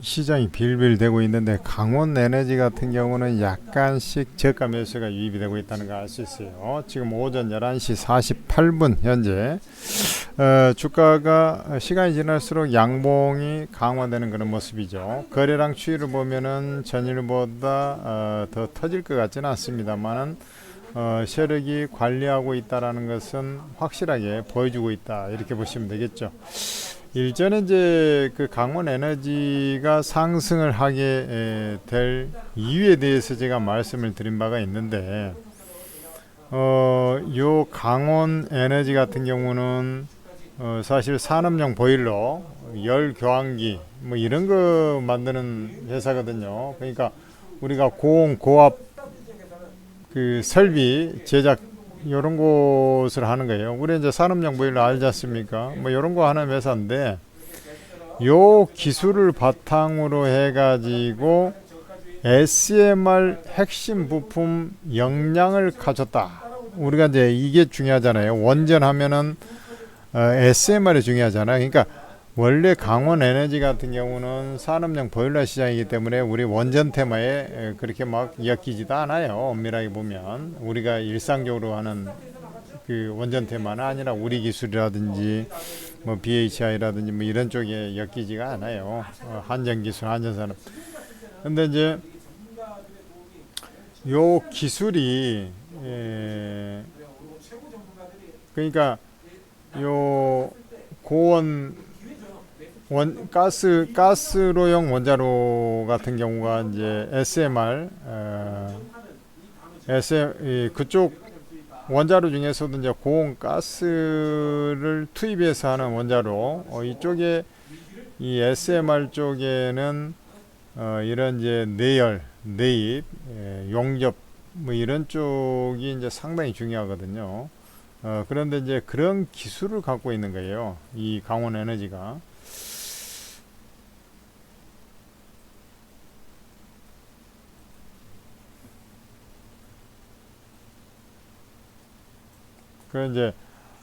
시장이 빌빌대고 있는데 강원 에너지 같은 경우는 약간씩 저가 매수가 유입이 되고 있다는 걸 알 수 있어요. 지금 오전 11시 48분 현재 어, 주가가 시간이 지날수록 양봉이 강화되는 그런 모습이죠. 거래량 추이를 보면은 전일보다 어, 더 터질 것 같지는 않습니다만은 어, 세력이 관리하고 있다라는 것은 확실하게 보여주고 있다 이렇게 보시면 되겠죠. 일전에 이제 그 강원 에너지가 상승을 하게 에, 될 이유에 대해서 제가 말씀을 드린 바가 있는데 어, 요 강원 에너지 같은 경우는 어, 사실 산업용 보일러, 열 교환기 뭐 이런 거 만드는 회사거든요. 그러니까 우리가 고온 고압 그 설비 제작 이런 곳을 하는 거예요. 우리 이제 산업용 보일러 알지 않습니까? 뭐 이런 거 하는 회사인데 요 기술을 바탕으로 해가지고 SMR 핵심 부품 역량을 가졌다. 우리가 이제 이게 중요하잖아요. 원전하면은 어, SMR이 중요하잖아요. 그러니까 원래 강원 에너지 같은 경우는 산업용 보일러 시장이기 때문에 우리 원전 테마에 에, 그렇게 막 엮이지도 않아요. 엄밀하게 보면 우리가 일상적으로 하는 그 원전 테마는 아니라 우리 기술이라든지 뭐 BHI라든지 뭐 이런 쪽에 엮이지가 않아요. 어, 한전 기술, 한전 산업. 근데 이제 요 기술이 에, 그러니까 요 고원 원 가스 가스로용 원자로 같은 경우가 이제 SMR 어, SM 이 그쪽 원자로 중에서도 이제 고온 가스를 투입해서 하는 원자로 어, 이쪽에 이 SMR 쪽에는 어, 이런 이제 내열, 내입, 예, 용접 뭐 이런 쪽이 이제 상당히 중요하거든요. 어, 그런데 이제 그런 기술을 갖고 있는 거예요. 이 강원 에너지가. 그 이제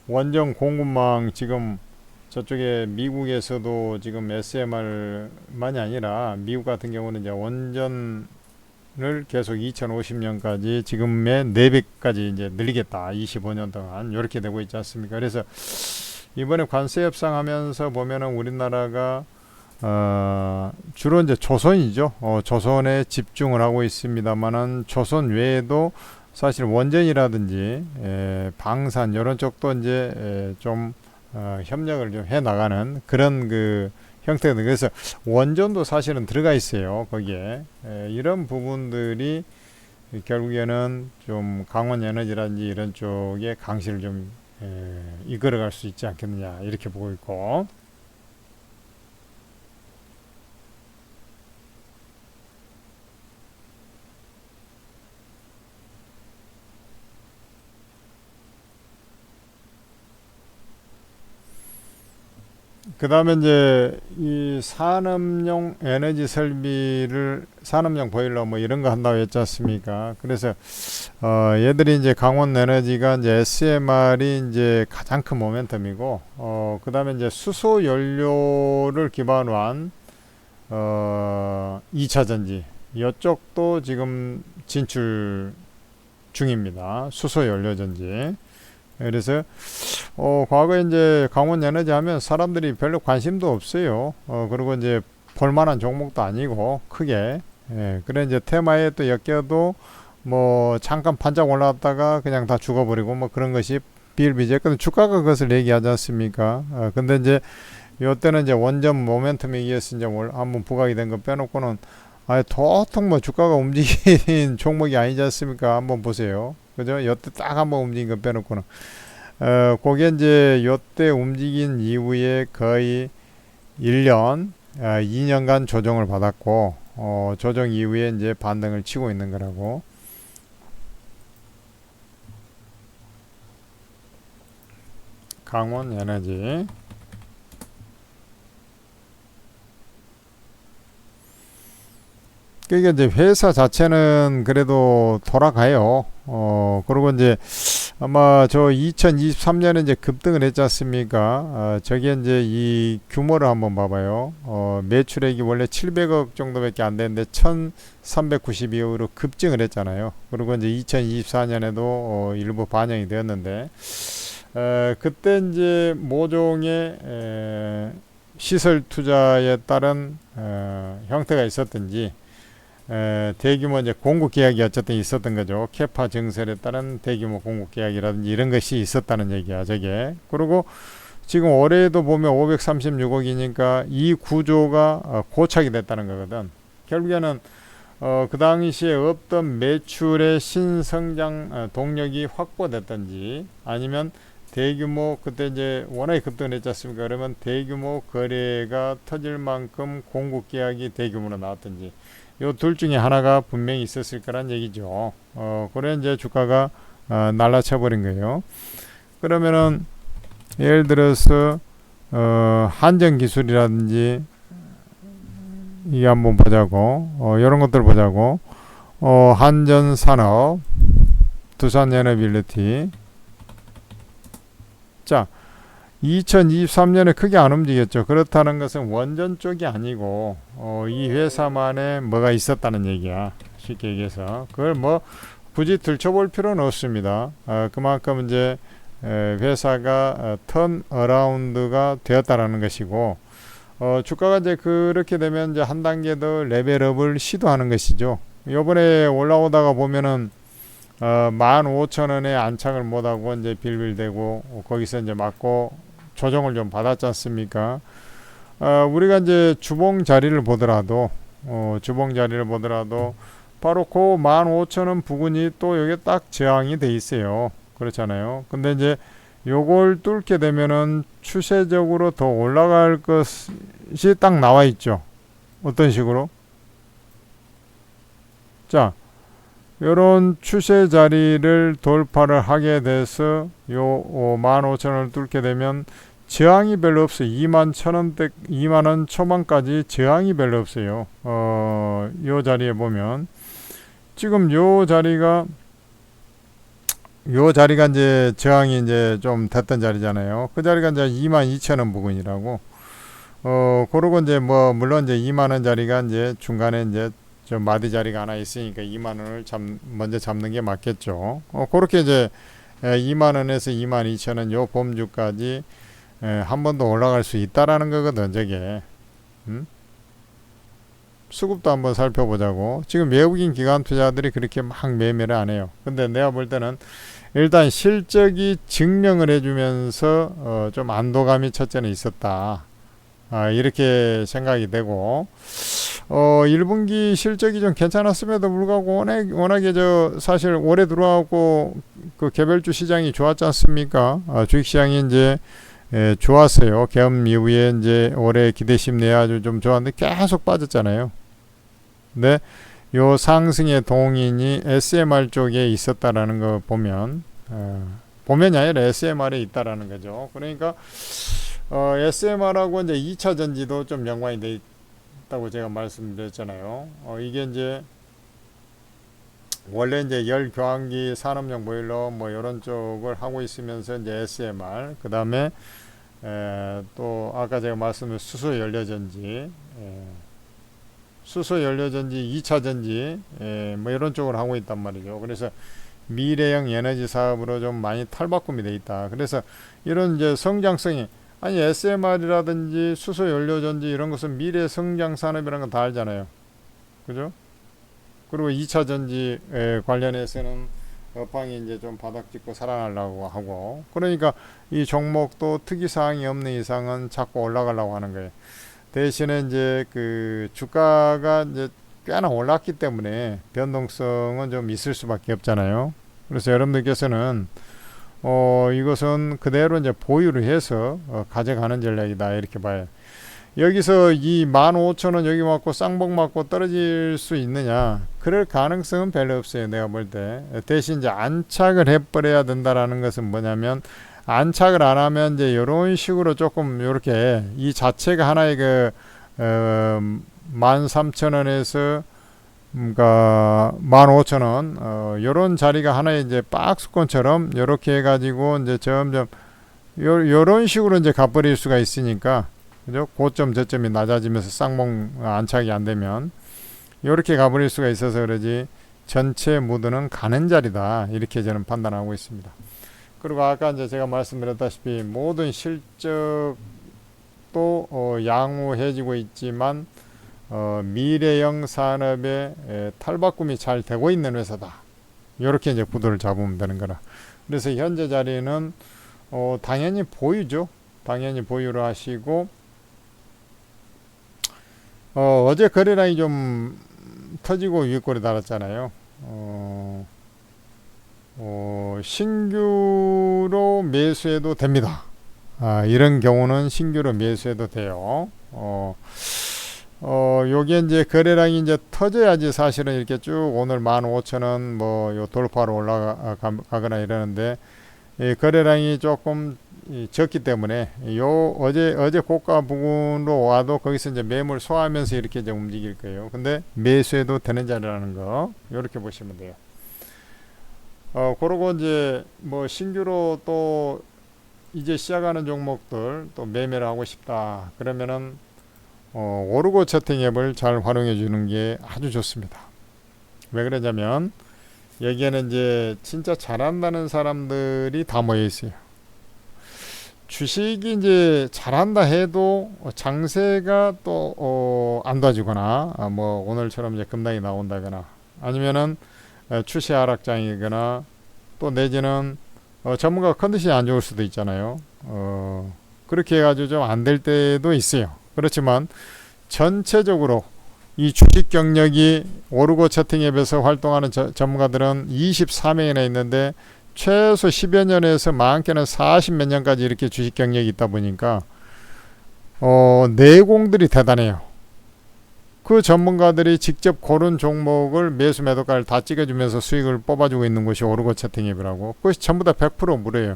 원전 공급망 지금 저쪽에 미국에서도 지금 SMR만이 아니라 미국 같은 경우는 이제 원전을 계속 2050년까지 지금의 4배까지 이제 늘리겠다. 25년 동안 이렇게 되고 있지 않습니까? 그래서 이번에 관세 협상하면서 보면은 우리나라가 어, 주로 이제 조선이죠. 어, 조선에 집중을 하고 있습니다만은 조선 외에도 사실 원전이라든지 에, 방산 이런 쪽도 이제 에, 좀 어, 협력을 좀 해 나가는 그런 그 형태거든요. 그래서 원전도 사실은 들어가 있어요. 거기에 에, 이런 부분들이 결국에는 좀 강원 에너지라든지 이런 쪽에 강시를 좀 에, 이끌어갈 수 있지 않겠느냐 이렇게 보고 있고. 그 다음에 이제 이 산업용 에너지 설비를 산업용 보일러 뭐 이런 거 한다고 했지 않습니까? 그래서 어 얘들이 이제 강원 에너지가 이제 SMR이 이제 가장 큰 모멘텀이고 어그 다음에 이제 수소 연료를 기반으로 한 어 2차 전지 이쪽도 지금 진출 중입니다. 수소 연료 전지. 그래서 어, 과거에 이제 강원 에너지 하면 사람들이 별로 관심도 없어요. 어, 그리고 이제 볼만한 종목도 아니고 크게. 예, 그래 이제 테마에 또 엮여도 뭐 잠깐 반짝 올라왔다가 그냥 다 죽어버리고 뭐 그런 것이 비일비재했거든. 주가가 그것을 얘기하지 않습니까? 어, 근데 이제 요때는 이제 원전 모멘텀에 의해서 이제 올- 한번 부각이 된 거 빼놓고는 아예 도통 뭐 주가가 움직인 종목이 아니지 않습니까? 한번 보세요. 그죠? 요때 딱 한번 움직인 거 빼놓고는. 어, 그게 이제 요때 움직인 이후에 거의 1년, 어, 2년간 조정을 받았고, 어, 조정 이후에 이제 반등을 치고 있는 거라고. 강원 에너지. 그러니까 이제 회사 자체는 그래도 돌아가요. 어, 그리고 이제 아마 저 2023년에 이제 급등을 했지 않습니까? 아, 저게 이제 이 규모를 한번 봐봐요. 어, 매출액이 원래 700억 정도밖에 안 되는데 1,392억으로 급증을 했잖아요. 그리고 이제 2024년에도 어, 일부 반영이 되었는데, 에, 그때 이제 모종의 에, 시설 투자에 따른 어, 형태가 있었든지 에, 대규모 이제 공급 계약이 어쨌든 있었던 거죠. 캐파 증설에 따른 대규모 공급 계약이라든지 이런 것이 있었다는 얘기야, 저게. 그리고 지금 올해도 보면 536억이니까 이 구조가 어, 고착이 됐다는 거거든. 결국에는 어, 그 당시에 없던 매출의 신성장 어, 동력이 확보됐든지 아니면 대규모 그때 이제 워낙에 급등을 했지 않습니까? 그러면 대규모 거래가 터질 만큼 공급 계약이 대규모로 나왔든지 요 둘 중에 하나가 분명히 있었을 거란 얘기죠. 어, 그래 이제 주가가 어, 날라쳐 버린 거예요. 그러면은 예를 들어서 어, 한정 기술이라든지 이게 한번 보자고 어, 이런 것들 보자고 어, 한전 산업 두산 에너빌리티 자 2023년에 크게 안 움직였죠. 그렇다는 것은 원전 쪽이 아니고 어, 이 회사만에 뭐가 있었다는 얘기야. 쉽게 얘기해서 그걸 뭐 굳이 들춰볼 필요는 없습니다. 어, 그만큼 이제 에, 회사가 어, 턴 어라운드가 되었다라는 것이고 어, 주가가 이제 그렇게 되면 이제 한 단계 더 레벨업을 시도하는 것이죠. 요번에 올라오다가 보면은 어, 15,000원에 안착을 못하고 이제 빌빌대고 어, 거기서 이제 맞고 조정을 좀 받았지 않습니까? 어, 우리가 이제 주봉 자리를 보더라도 어, 주봉 자리를 보더라도 바로 그 15,000원 부근이 또 여기 딱 저항이 돼 있어요. 그렇잖아요. 근데 이제 요걸 뚫게 되면은 추세적으로 더 올라갈 것이 딱 나와 있죠. 어떤 식으로? 자, 요런 추세 자리를 돌파를 하게 돼서 요 어, 15,000원을 뚫게 되면 저항이 별로 없어요. 2만 천원대, 2만 원 초반까지 저항이 별로 없어요. 어, 요 자리에 보면 지금 요 자리가 요 자리가 이제 저항이 이제 좀 됐던 자리잖아요. 그 자리가 이제 2만 2천 원 부근이라고. 어, 그러고 이제 뭐, 물론 이제 2만 원 자리가 이제 중간에 이제 저 마디 자리가 하나 있으니까 2만 원을 잡, 먼저 잡는 게 맞겠죠. 어, 그렇게 이제 에, 2만 원에서 2만 2천 원요 범주까지 에, 한번 더 올라갈 수 있다라는 거거든, 저게. 음? 수급도 한번 살펴보자고. 지금 외국인 기관 투자들이 그렇게 막 매매를 안 해요. 근데 내가 볼 때는 일단 실적이 증명을 해주면서 어, 좀 안도감이 첫째는 있었다. 아, 이렇게 생각이 되고 어, 1분기 실적이 좀 괜찮았음에도 불구하고 워낙, 워낙에 저 사실 올해 들어와고 그 개별주 시장이 좋았지 않습니까? 아, 주식시장이 이제 예, 좋았어요. 계엄 이후에 이제 올해 기대심 내 아주 좀 좋았는데 계속 빠졌잖아요. 근데 요 상승의 동인이 SMR 쪽에 있었다라는 거 보면 어, 보면이 아니라 SMR에 있다라는 거죠. 그러니까 어, SMR하고 이제 2차 전지도 좀 연관이 돼 있다고 제가 말씀드렸잖아요. 어, 이게 이제 원래 이제 열 교환기 산업용 보일러 뭐 이런 쪽을 하고 있으면서 이제 SMR 그 다음에 또 아까 제가 말씀드린 수소 연료전지 에, 수소 연료전지 2차 전지 에, 뭐 이런 쪽을 하고 있단 말이죠. 그래서 미래형 에너지 사업으로 좀 많이 탈바꿈이 돼 있다. 그래서 이런 이제 성장성이 아니 SMR이라든지 수소 연료전지 이런 것은 미래 성장 산업이라는 건다 알잖아요. 그죠? 그리고 2차 전지 관련해서는 업황이 이제 좀 바닥 짚고 살아나려고 하고 그러니까 이 종목도 특이 사항이 없는 이상은 자꾸 올라가려고 하는 거예요. 대신에 이제 그 주가가 이제 꽤나 올랐기 때문에 변동성은 좀 있을 수밖에 없잖아요. 그래서 여러분들께서는 어 이것은 그대로 이제 보유를 해서 어, 가져가는 전략이다 이렇게 봐요. 여기서 이 15,000원 여기 맞고 쌍복 맞고 떨어질 수 있느냐? 그럴 가능성은 별로 없어요 내가 볼 때. 대신 이제 안착을 해버려야 된다라는 것은 뭐냐면 안착을 안 하면 이제 이런 식으로 조금 이렇게 이 자체가 하나의 그 어, 13,000원에서 그러니까 15,000원 어 요런 자리가 하나의 이제 박스권처럼 요렇게 해 가지고 이제 점점 요 요런 식으로 이제 가버릴 수가 있으니까 그죠? 고점 저점이 낮아지면서 쌍봉 안착이 안 되면 요렇게 가버릴 수가 있어서 그러지 전체 무드는 가는 자리다 이렇게 저는 판단하고 있습니다. 그리고 아까 이제 제가 말씀드렸다시피 모든 실적도 어 양호해지고 있지만 어 미래형 산업의 에, 탈바꿈이 잘 되고 있는 회사다. 이렇게 이제 구도를 잡으면 되는 거라. 그래서 현재 자리는 어 당연히 보유죠. 당연히 보유를 하시고 어 어제 거래량이 좀 터지고 윗골이 달았잖아요. 어, 어, 신규로 매수해도 됩니다. 아, 이런 경우는 신규로 매수해도 돼요. 어, 어, 요게 이제 거래량이 이제 터져야지 사실은 이렇게 쭉 오늘 15,000원 뭐 요 돌파로 올라가거나 이러는데 이 거래량이 조금 이 적기 때문에 요 어제 어제 고가 부근으로 와도 거기서 이제 매물 소화하면서 이렇게 이제 움직일 거예요. 근데 매수해도 되는 자리라는 거 이렇게 보시면 돼요. 어 그러고 이제 뭐 신규로 또 이제 시작하는 종목들 또 매매를 하고 싶다 그러면은 어 오르고 채팅 앱을 잘 활용해 주는 게 아주 좋습니다. 왜 그러냐면 여기에는 이제 진짜 잘한다는 사람들이 다 모여 있어요. 주식이 이제 잘한다 해도 장세가 또 어, 안 도와주거나 아, 뭐 오늘처럼 이제 급락이 나온다거나 아니면은 어, 추세 하락장이거나 또 내지는 어, 전문가 컨디션이 안 좋을 수도 있잖아요. 어, 그렇게 해가지고 좀 안 될 때도 있어요. 그렇지만 전체적으로 이 주식 경력이 오르고 채팅 앱에서 활동하는 저, 전문가들은 23명이나 있는데 최소 10여 년에서 많게는 40 몇 년까지 이렇게 주식 경력이 있다 보니까 어, 내공들이 대단해요. 그 전문가들이 직접 고른 종목을 매수 매도가를 다 찍어주면서 수익을 뽑아주고 있는 것이 오르고 채팅 앱이라고. 그것이 전부 다 100% 무료예요.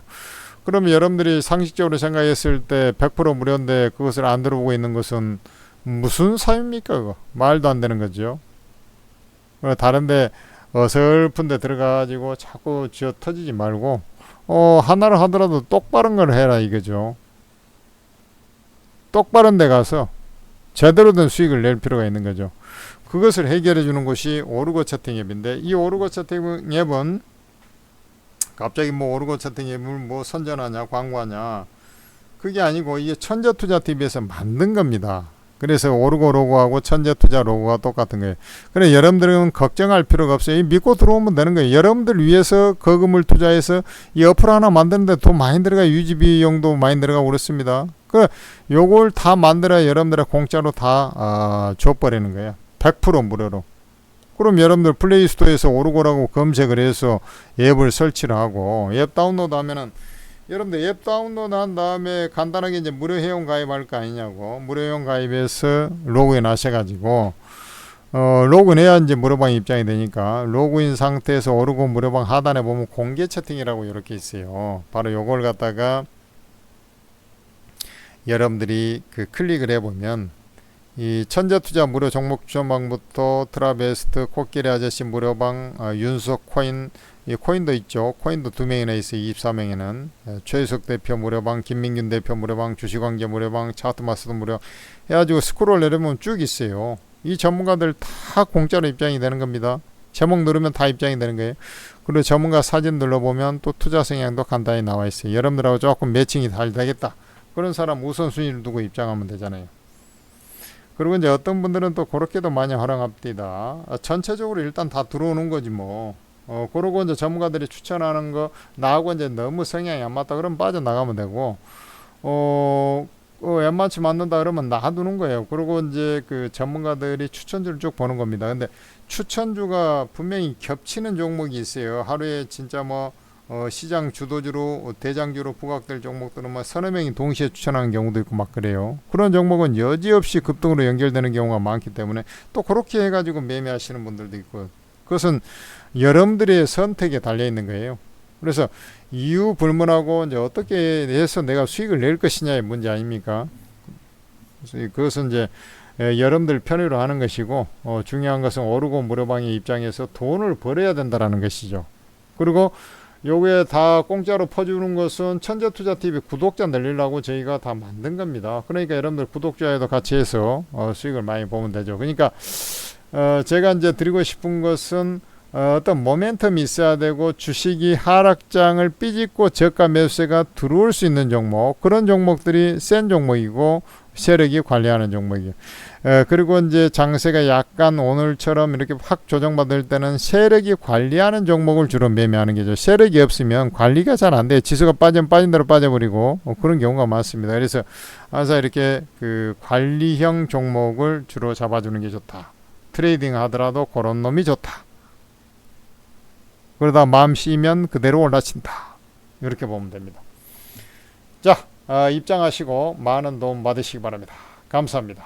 그러면 여러분들이 상식적으로 생각했을 때 100% 무료인데 그것을 안 들어보고 있는 것은 무슨 사유입니까? 그거? 말도 안 되는 거죠. 다른데 어설픈 데 들어가가지고 자꾸 쥐어 터지지 말고 어 하나를 하더라도 똑바른 걸 해라 이거죠. 똑바른 데 가서 제대로 된 수익을 낼 필요가 있는 거죠. 그것을 해결해 주는 것이 오르고 채팅 앱인데 이 오르고 채팅 앱은 갑자기 뭐 오르고 채팅 앱을 뭐 선전하냐 광고하냐 그게 아니고 이게 천재투자 TV에서 만든 겁니다. 그래서 오르고 로고하고 천재 투자 로고가 똑같은 거예요. 그래 여러분들은 걱정할 필요가 없어요. 믿고 들어오면 되는 거예요. 여러분들 위해서 거금을 투자해서 이 어플 하나 만드는데 돈 많이 들어가 유지 비용도 많이 들어가고 그렇습니다. 그 요걸 다 만들어야 여러분들의 공짜로 다 아, 줘버리는 거예요. 100% 무료로. 그럼 여러분들 플레이스토어에서 오르고라고 검색을 해서 앱을 설치를 하고 앱 다운로드 하면은 여러분들 앱 다운로드 한 다음에 간단하게 이제 무료 회원 가입할 거 아니냐고. 무료 회원 가입해서 로그인 하셔가지고 어 로그인 해야 이제 무료방 입장이 되니까 로그인 상태에서 오르고 무료방 하단에 보면 공개 채팅이라고 이렇게 있어요. 바로 요걸 갖다가 여러분들이 그 클릭을 해보면 이 천재투자 무료 종목 추천방부터 트라베스트 코끼리 아저씨 무료방 어, 윤석 코인 이 코인도 있죠. 코인도 두 명이나 있어요. 24명에는 최희석 대표 무료방, 김민균 대표 무료방, 주식관계 무료방, 차트마스도 무료 해가지고 스크롤 내려보면 쭉 있어요. 이 전문가들 다 공짜로 입장이 되는 겁니다. 제목 누르면 다 입장이 되는 거예요. 그리고 전문가 사진 눌러보면 또 투자 성향도 간단히 나와 있어요. 여러분들하고 조금 매칭이 잘 되겠다. 그런 사람 우선순위를 두고 입장하면 되잖아요. 그리고 이제 어떤 분들은 또 그렇게도 많이 활용합니다. 아, 전체적으로 일단 다 들어오는 거지 뭐. 어, 그러고 이제 전문가들이 추천하는 거 나하고 이제 너무 성향이 안 맞다 그러면 빠져나가면 되고 어, 어 웬만치 맞는다 그러면 놔두는 거예요. 그리고 이제 그 전문가들이 추천주를 쭉 보는 겁니다. 근데 추천주가 분명히 겹치는 종목이 있어요. 하루에 진짜 뭐 어, 시장 주도주로 대장주로 부각될 종목들은 뭐 서너 명이 동시에 추천하는 경우도 있고 막 그래요. 그런 종목은 여지없이 급등으로 연결되는 경우가 많기 때문에 또 그렇게 해가지고 매매하시는 분들도 있고 그것은 여러분들의 선택에 달려 있는 거예요. 그래서 이유 불문하고 이제 어떻게 해서 내가 수익을 낼 것이냐의 문제 아닙니까? 그것은 이제 에, 여러분들 편의로 하는 것이고 어, 중요한 것은 오르고 무료방의 입장에서 돈을 벌어야 된다라는 것이죠. 그리고 요게 다 공짜로 퍼주는 것은 천재투자TV 구독자 늘리려고 저희가 다 만든 겁니다. 그러니까 여러분들 구독자에도 같이 해서 어, 수익을 많이 보면 되죠. 그러니까 어, 제가 이제 드리고 싶은 것은 어, 어떤 모멘텀이 있어야 되고 주식이 하락장을 삐집고 저가 매수세가 들어올 수 있는 종목 그런 종목들이 센 종목이고 세력이 관리하는 종목이에요. 에, 그리고 이제 장세가 약간 오늘처럼 이렇게 확 조정받을 때는 세력이 관리하는 종목을 주로 매매하는 게죠. 세력이 없으면 관리가 잘 안 돼요. 지수가 빠지면 빠진 대로 빠져버리고 어, 그런 경우가 많습니다. 그래서 항상 이렇게 그 관리형 종목을 주로 잡아주는 게 좋다. 트레이딩 하더라도 그런 놈이 좋다. 그러다 마음 씌면 그대로 올라친다. 이렇게 보면 됩니다. 자, 아, 입장하시고 많은 도움 받으시기 바랍니다. 감사합니다.